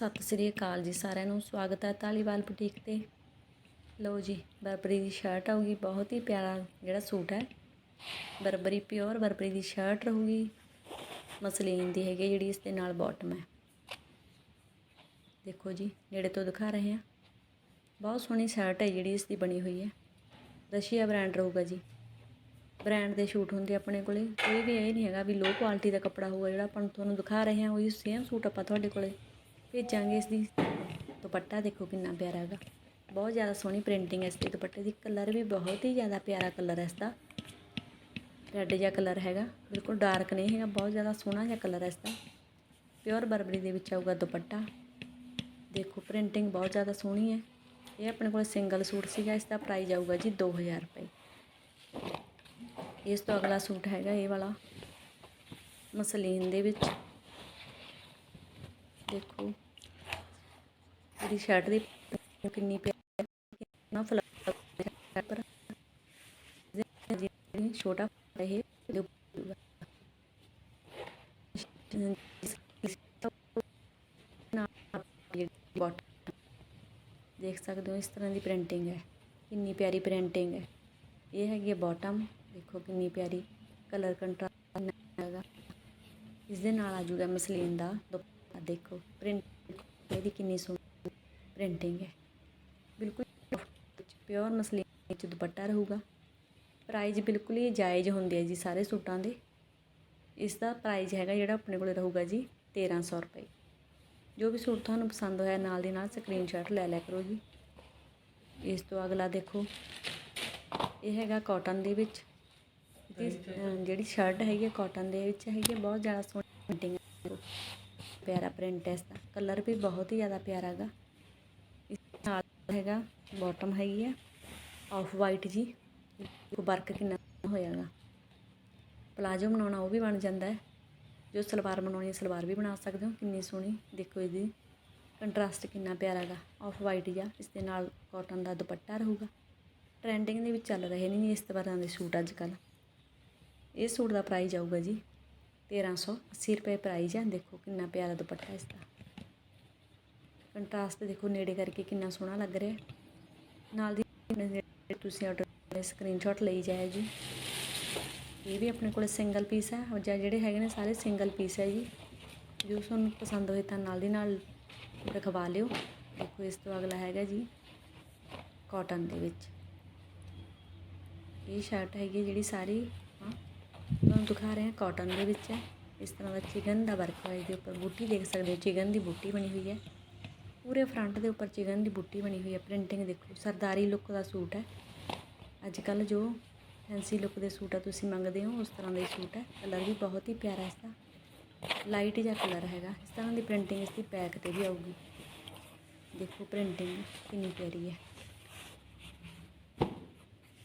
ਸਤਿ ਸ੍ਰੀ ਅਕਾਲ ਜੀ ਸਾਰਿਆਂ ਨੂੰ, ਸਵਾਗਤ ਹੈ ਧਾਲੀਵਾਲ ਬੁਟੀਕ ਤੇ। ਲਓ ਜੀ, ਬਰਬਰੀ ਦੀ ਸ਼ਰਟ ਆਊਗੀ, ਬਹੁਤ ਹੀ ਪਿਆਰਾ ਜਿਹੜਾ ਸੂਟ ਹੈ। ਬਰਬਰੀ ਪਿਓਰ ਬਰਬਰੀ ਦੀ ਸ਼ਰਟ ਰਹੂਗੀ। ਮਸਲੀਨ ਦੀ ਹੈਗੀ ਜਿਹੜੀ ਇਸ ਦੇ ਨਾਲ ਬਾਟਮ ਹੈ। ਦੇਖੋ ਜੀ, ਨੇੜੇ ਤੋਂ ਦਿਖਾ ਰਹੇ ਹਾਂ। ਬਹੁਤ ਸੋਹਣੀ ਸ਼ਰਟ ਹੈ ਜਿਹੜੀ ਇਸ ਦੀ ਬਣੀ ਹੋਈ ਹੈ। ਰਸ਼ੀਆ ਬ੍ਰਾਂਡ ਰਹੂਗਾ ਜੀ। ਬ੍ਰਾਂਡ ਦੇ ਸ਼ੂਟ ਹੁੰਦੇ ਆਪਣੇ ਕੋਲੇ। ਕੋਈ ਵੀ ਇਹ ਨਹੀਂ ਹੈਗਾ ਵੀ ਲੋ ਕੁਆਲਿਟੀ ਦਾ ਕੱਪੜਾ ਹੋਊਗਾ ਜਿਹੜਾ ਆਪਾਂ ਨੂੰ ਤੁਹਾਨੂੰ ਦਿਖਾ ਰਹੇ ਹਾਂ, ਉਹੀ ਸੇਮ ਸੂਟ ਆਪਾਂ ਤੁਹਾਡੇ ਕੋਲੇ ਭੇਜਾਂਗੇ ਇਸ ਦੀ। ਦੁਪੱਟਾ ਦੇਖੋ ਕਿੰਨਾ ਪਿਆਰਾ ਹੈਗਾ। ਬਹੁਤ ਜ਼ਿਆਦਾ ਸੋਹਣੀ ਪ੍ਰਿੰਟਿੰਗ ਹੈ ਇਸ ਦੇ। ਦੁਪੱਟੇ ਦੀ ਕਲਰ ਵੀ ਬਹੁਤ ਹੀ ਜ਼ਿਆਦਾ ਪਿਆਰਾ ਕਲਰ ਹੈ ਇਸ ਦਾ। ਰੈੱਡ ਜਿਹਾ ਕਲਰ ਹੈਗਾ। ਬਿਲਕੁਲ ਡਾਰਕ ਨਹੀਂ ਹੈਗਾ। ਬਹੁਤ ਜ਼ਿਆਦਾ ਸੋਹਣਾ ਜਿਹਾ ਕਲਰ ਹੈ ਇਸ ਦਾ। ਪਿਓਰ ਬਰਬਰੀ ਦੇ ਵਿੱਚ ਆਊਗਾ ਦੁਪੱਟਾ। ਦੇਖੋ ਪ੍ਰਿੰਟਿੰਗ ਬਹੁਤ ਜ਼ਿਆਦਾ ਸੋਹਣੀ ਹੈ। ਇਹ ਆਪਣੇ ਕੋਲ ਸਿੰਗਲ ਸੂਟ ਸੀਗਾ। ਇਸ ਦਾ ਪ੍ਰਾਈਸ ਆਊਗਾ ਜੀ 2000 ਰੁਪਏ। ਇਸ ਤੋਂ ਅਗਲਾ ਸੂਟ ਹੈਗਾ ਇਹ ਵਾਲਾ। ਮਸਲੀਨ ਦੇ ਵਿੱਚ। ਦੇਖੋ। ਇਹਦੀ ਸ਼ਰਟ ਦੀ ਕਿੰਨੀ ਪਿਆਰੀ ਨਾ ਫਲਾਵਰ ਪਰ ਛੋਟਾ ਇਹ ਦੇਖ ਸਕਦੇ ਹੋ, ਇਸ ਤਰ੍ਹਾਂ ਦੀ ਪ੍ਰਿੰਟਿੰਗ ਹੈ। ਕਿੰਨੀ ਪਿਆਰੀ ਪ੍ਰਿੰਟਿੰਗ ਹੈ। ਇਹ ਹੈਗੀ ਬਾਟਮ ਦੇਖੋ ਕਿੰਨੀ ਪਿਆਰੀ ਕਲਰ ਕੰਟਰਾਸਟ ਹੈਗਾ ਇਸ ਦੇ ਨਾਲ ਆ ਜੂਗਾ ਮਸਲੀਨ ਦਾ ਦੁਪੱਟਾ ਦੇਖੋ ਪ੍ਰਿੰਟ ਇਹਦੀ ਕਿੰਨੀ ਸੋਹਣੀ ਪ੍ਰਿੰਟਿੰਗ ਹੈ। ਬਿਲਕੁਲ ਪਿਓਰ ਮਸਲੀਨ ਵਿੱਚ ਦੁਪੱਟਾ ਰਹੂਗਾ। ਪ੍ਰਾਈਜ਼ ਬਿਲਕੁਲ ਹੀ ਜਾਇਜ਼ ਹੁੰਦੇ ਆ ਜੀ ਸਾਰੇ ਸੂਟਾਂ ਦੇ। ਇਸ ਦਾ ਪ੍ਰਾਈਜ਼ ਹੈਗਾ ਜਿਹੜਾ ਆਪਣੇ ਕੋਲ ਰਹੂਗਾ ਜੀ 1300 ਰੁਪਏ। ਜੋ ਵੀ ਸੂਟ ਤੁਹਾਨੂੰ ਪਸੰਦ ਹੋਇਆ ਨਾਲ ਦੀ ਨਾਲ ਸਕਰੀਨਸ਼ਾਟ ਲੈ ਲਿਆ ਕਰੋ ਜੀ। ਇਸ ਤੋਂ ਅਗਲਾ ਦੇਖੋ, ਇਹ ਹੈਗਾ ਕਾਟਨ ਦੇ ਵਿੱਚ। ਜਿਹੜੀ ਸ਼ਰਟ ਹੈਗੀ ਹੈ ਕਾਟਨ ਦੇ ਵਿੱਚ ਹੈਗੀ ਹੈ, ਬਹੁਤ ਜ਼ਿਆਦਾ ਸੋਹਣੀ ਪ੍ਰਿੰਟਿੰਗ ਪਿਆਰਾ ਪ੍ਰਿੰਟ ਹੈ ਇਸ ਦਾ। ਕਲਰ ਵੀ ਬਹੁਤ ਹੀ ਜ਼ਿਆਦਾ ਪਿਆਰਾ ਹੈਗਾ ਇਸ ਨਾਲ ਹੈਗਾ ਬਾਟਮ ਹੈਗੀ ਹੈ ਆਫ ਵਾਈਟ ਜੀ। ਵਰਕ ਕਿੰਨਾ ਹੋਇਆਗਾ ਪਲਾਜੋ ਬਣਾਉਣਾ ਉਹ ਵੀ ਬਣ ਜਾਂਦਾ ਹੈ। ਜੋ ਸਲਵਾਰ ਬਣਾਉਣੀ ਹੈ, ਸਲਵਾਰ ਵੀ ਬਣਾ ਸਕਦੇ ਹੋ। ਕਿੰਨੀ ਸੋਹਣੀ। ਦੇਖੋ ਇਹਦੀ ਕੰਟਰਾਸਟ ਕਿੰਨਾ ਪਿਆਰਾ ਹੈਗਾ ਆਫ ਵਾਈਟ ਜਾਂ ਇਸ ਦੇ ਨਾਲ ਕਾਟਨ ਦਾ ਦੁਪੱਟਾ ਰਹੂਗਾ। ਟ੍ਰੈਂਡਿੰਗ ਦੇ ਵਿੱਚ ਚੱਲ ਰਹੇ ਨੇ ਇਸ ਤਰ੍ਹਾਂ ਦੇ ਸੂਟ ਅੱਜ ਕੱਲ੍ਹ। ਇਹ ਸੂਟ ਦਾ ਪ੍ਰਾਈਸ ਆਊਗਾ ਜੀ। 1380 ਰੁਪਏ ਪ੍ਰਾਈਜ਼ ਹੈ ਦੇਖੋ ਕਿੰਨਾ ਪਿਆਰਾ ਦੁਪੱਟਾ ਇਸ ਦਾ ਕੰਟਰਾਸਟ ਦੇਖੋ ਨੇੜੇ ਕਰਕੇ ਕਿੰਨਾ ਸੋਹਣਾ ਲੱਗ ਰਿਹਾ। ਨਾਲ ਦੀ ਤੁਸੀਂ ਆਰਡਰ ਸਕਰੀਨਸ਼ਾਟ ਲਈ ਜਾਇਆ ਜੀ। ਇਹ ਵੀ ਆਪਣੇ ਕੋਲ ਸਿੰਗਲ ਪੀਸ ਹੈ ਜਾਂ ਜਿਹੜੇ ਹੈਗੇ ਨੇ ਸਾਰੇ ਸਿੰਗਲ ਪੀਸ ਹੈ ਜੀ। ਜੋ ਤੁਹਾਨੂੰ ਪਸੰਦ ਹੋਏ ਤਾਂ ਨਾਲ ਦੀ ਨਾਲ ਰਖਵਾ ਲਿਓ। ਦੇਖੋ ਇਸ ਤੋਂ ਅਗਲਾ ਹੈਗਾ ਜੀ ਕਾਟਨ ਦੇ ਵਿੱਚ। ਇਹ ਸ਼ਰਟ ਹੈਗੀ ਜਿਹੜੀ ਸਾਰੀ ਤੁਹਾਨੂੰ ਦਿਖਾ ਰਹੇ ਹਾਂ ਕਾਟਨ ਦੇ ਵਿੱਚ ਹੈ। ਇਸ ਤਰ੍ਹਾਂ ਦਾ ਚਿਕਨ ਦਾ ਵਰਕ ਹੋਇਆ ਇਹਦੇ ਉੱਪਰ ਬੂਟੀ ਦੇਖ ਸਕਦੇ ਹੋ। ਚਿਕਨ ਦੀ ਬੂਟੀ ਬਣੀ ਹੋਈ ਹੈ। ਪੂਰੇ ਫਰੰਟ ਦੇ ਉੱਪਰ ਚਿਕਨ ਦੀ ਬੂਟੀ ਬਣੀ ਹੋਈ ਹੈ। ਪ੍ਰਿੰਟਿੰਗ ਦੇਖੋ, ਸਰਦਾਰੀ ਲੁੱਕ ਦਾ ਸੂਟ ਹੈ। ਅੱਜ ਕੱਲ ਜੋ ਫੈਂਸੀ ਲੁੱਕ ਦੇ ਸੂਟ ਆ, ਤੁਸੀਂ ਮੰਗਦੇ ਹੋ, ਉਸ ਤਰ੍ਹਾਂ ਦਾ ਹੀ ਸੂਟ ਹੈ। ਕਲਰ ਵੀ ਬਹੁਤ ਹੀ ਪਿਆਰਾ ਇਸ ਦਾ। ਲਾਈਟ ਜਿਹਾ ਕਲਰ ਹੈਗਾ। ਇਸ ਤਰ੍ਹਾਂ ਦੀ ਪ੍ਰਿੰਟਿੰਗ ਇਸ ਦੀ ਬੈਕ ਤੇ ਵੀ ਆਊਗੀ। ਦੇਖੋ ਪ੍ਰਿੰਟਿੰਗ ਕਿੰਨੀ ਪਿਆਰੀ ਹੈ।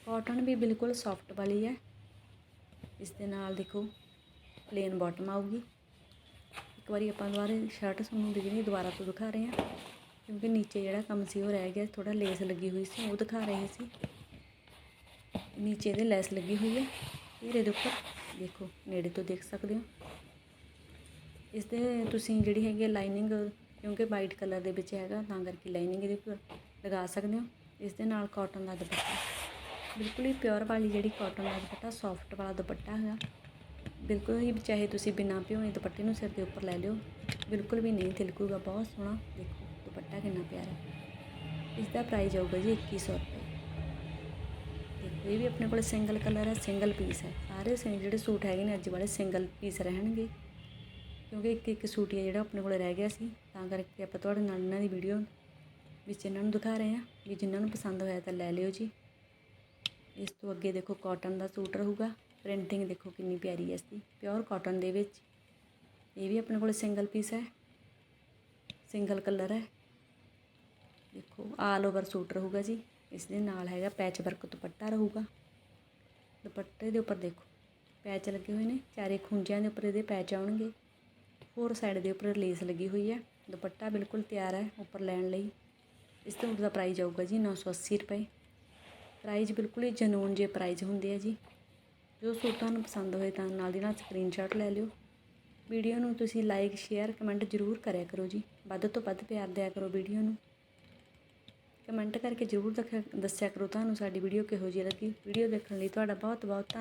ਕਾਟਨ ਵੀ ਬਿਲਕੁਲ ਸੌਫਟ ਵਾਲੀ ਹੈ। ਇਸ ਦੇ ਨਾਲ ਦੇਖੋ ਪਲੇਨ ਬਾਟਮ ਆਊਗੀ। ਇੱਕ ਵਾਰੀ ਆਪਾਂ ਦੁਬਾਰਾ ਸ਼ਰਟ ਤੁਹਾਨੂੰ ਦਿਖਣੀ, ਦੁਬਾਰਾ ਤੋਂ ਦਿਖਾ ਰਹੇ ਹਾਂ। ਕਿਉਂਕਿ ਨੀਚੇ ਜਿਹੜਾ ਕੰਮ ਸੀ, ਉਹ ਰਹਿ ਗਿਆ ਥੋੜਾ ਲੇਸ ਲੱਗੀ ਹੋਈ ਸੀ, ਉਹ ਦਿਖਾ ਰਹੇ ਸੀ। ਨੀਚੇ ਦੇ ਲੈਸ ਲੱਗੀ ਹੋਈ ਹੈ। ਘੇਰੇ ਦੇ ਉੱਪਰ ਦੇਖੋ, ਨੇੜੇ ਤੋਂ ਦੇਖ ਸਕਦੇ ਹੋ। ਇਸ ਦੇ ਤੁਸੀਂ ਜਿਹੜੀ ਹੈਗੀ ਲਾਈਨਿੰਗ ਕਿਉਂਕਿ ਵਾਈਟ ਕਲਰ ਦੇ ਵਿੱਚ ਹੈਗਾ, ਤਾਂ ਕਰਕੇ ਲਾਈਨਿੰਗ ਇਹਦੇ ਉੱਪਰ ਲਗਾ ਸਕਦੇ ਹੋ। ਇਸ ਦੇ ਨਾਲ ਕਾਟਨ ਦਾ ਦੁਪੱਟਾ। ਬਿਲਕੁਲ ਹੀ ਪਿਓਰ ਵਾਲੀ ਜਿਹੜੀ ਕਾਟਨ ਦਾ ਦੁਪੱਟਾ ਸੌਫਟ ਵਾਲਾ ਦੁਪੱਟਾ ਹੈਗਾ। ਬਿਲਕੁਲ ਹੀ ਚਾਹੇ ਤੁਸੀਂ ਬਿਨਾਂ ਭਿਓਏ ਦੁਪੱਟੇ ਨੂੰ ਸਿਰ ਦੇ ਉੱਪਰ ਲੈ ਲਿਓ। ਬਿਲਕੁਲ ਵੀ ਨਹੀਂ ਤਿਲਕੂਗਾ, ਬਹੁਤ ਸੋਹਣਾ। ਦੇਖੋ, ਦੁਪੱਟਾ ਕਿੰਨਾ ਪਿਆਰਾ। ਇਸ ਦਾ ਪ੍ਰਾਈਸ ਆਊਗਾ ਜੀ 2100 ਰੁਪਏ। ਦੇਖੋ, ਇਹ ਵੀ ਆਪਣੇ ਕੋਲ ਸਿੰਗਲ ਕਲਰ ਹੈ ਸਿੰਗਲ ਪੀਸ ਹੈ। ਸਾਰੇ ਜਿਹੜੇ ਸੂਟ ਹੈਗੇ ਨੇ, ਅੱਜ ਵਾਲੇ ਸਿੰਗਲ ਪੀਸ ਰਹਿਣਗੇ। ਕਿਉਂਕਿ ਇੱਕ ਇੱਕ ਸੂਟ ਹੀ ਹੈ ਜਿਹੜਾ ਆਪਣੇ ਕੋਲ ਰਹਿ ਗਿਆ ਸੀ। ਤਾਂ ਕਰਕੇ ਆਪਾਂ ਤੁਹਾਡੇ ਨਾਲ ਇਹਨਾਂ ਦੀ ਵੀਡੀਓ ਵਿੱਚ ਇਹਨਾਂ ਨੂੰ ਦਿਖਾ ਰਹੇ ਹਾਂ। ਵੀ ਜਿਨ੍ਹਾਂ ਨੂੰ ਪਸੰਦ ਹੋਇਆ ਤਾਂ ਲੈ ਲਿਓ ਜੀ। ਇਸ ਤੋਂ ਅੱਗੇ ਦੇਖੋ ਕਾਟਨ ਦਾ ਸੂਟ ਰਹੂਗਾ। ਪ੍ਰਿੰਟਿੰਗ ਦੇਖੋ ਕਿੰਨੀ ਪਿਆਰੀ ਹੈ ਇਸ ਦੀ। ਪਿਓਰ ਕਾਟਨ ਦੇ ਵਿੱਚ। ਇਹ ਵੀ ਆਪਣੇ ਕੋਲ ਸਿੰਗਲ ਪੀਸ ਹੈ। ਸਿੰਗਲ ਕਲਰ ਹੈ। ਦੇਖੋ ਆਲ ਓਵਰ ਸੂਟ ਰਹੂਗਾ ਜੀ। ਇਸ ਦੇ ਨਾਲ ਹੈਗਾ ਪੈਚ ਵਰਕ ਦੁਪੱਟਾ ਰਹੂਗਾ। ਦੁਪੱਟੇ ਦੇ ਉੱਪਰ ਦੇਖੋ ਪੈਚ ਲੱਗੇ ਹੋਏ ਨੇ। ਚਾਰੇ ਖੁੰਝਿਆਂ ਦੇ ਉੱਪਰ ਇਹਦੇ ਪੈਚ ਆਉਣਗੇ। ਹੋਰ ਸਾਈਡ ਦੇ ਉੱਪਰ ਲੇਸ ਲੱਗੀ ਹੋਈ ਹੈ। ਦੁਪੱਟਾ ਬਿਲਕੁਲ ਤਿਆਰ ਹੈ, ਉੱਪਰ ਲੈਣ ਲਈ। ਇਸ ਤੋਂ ਦਾ ਪ੍ਰਾਈਸ ਆਊਗਾ ਜੀ 980 ਰੁਪਏ। ਪ੍ਰਾਈਜ਼ ਬਿਲਕੁਲ ਹੀ ਜਨੂਨ ਜੇ ਪ੍ਰਾਈਜ਼ ਹੁੰਦੇ ਆ ਜੀ। ਜੋ ਸੂਟ ਤੁਹਾਨੂੰ ਪਸੰਦ ਹੋਏ ਤਾਂ ਨਾਲ ਦੀ ਨਾਲ ਸਕਰੀਨਸ਼ਾਟ ਲੈ ਲਿਓ। ਵੀਡੀਓ ਨੂੰ ਤੁਸੀਂ ਲਾਈਕ ਸ਼ੇਅਰ ਕਮੈਂਟ ਜ਼ਰੂਰ ਕਰਿਆ ਕਰੋ ਜੀ। ਵੱਧ ਤੋਂ ਵੱਧ ਪਿਆਰ ਦਿਆ ਕਰੋ ਵੀਡੀਓ ਨੂੰ। ਕਮੈਂਟ ਕਰਕੇ ਜ਼ਰੂਰ ਦੱਸਿਆ ਦੱਸਿਆ ਕਰੋ ਤੁਹਾਨੂੰ ਸਾਡੀ ਵੀਡੀਓ ਕਿਹੋ ਜਿਹੀ ਲੱਗੀ। ਵੀਡੀਓ ਦੇਖਣ ਲਈ ਤੁਹਾਡਾ ਬਹੁਤ ਬਹੁਤ ਧੰਨ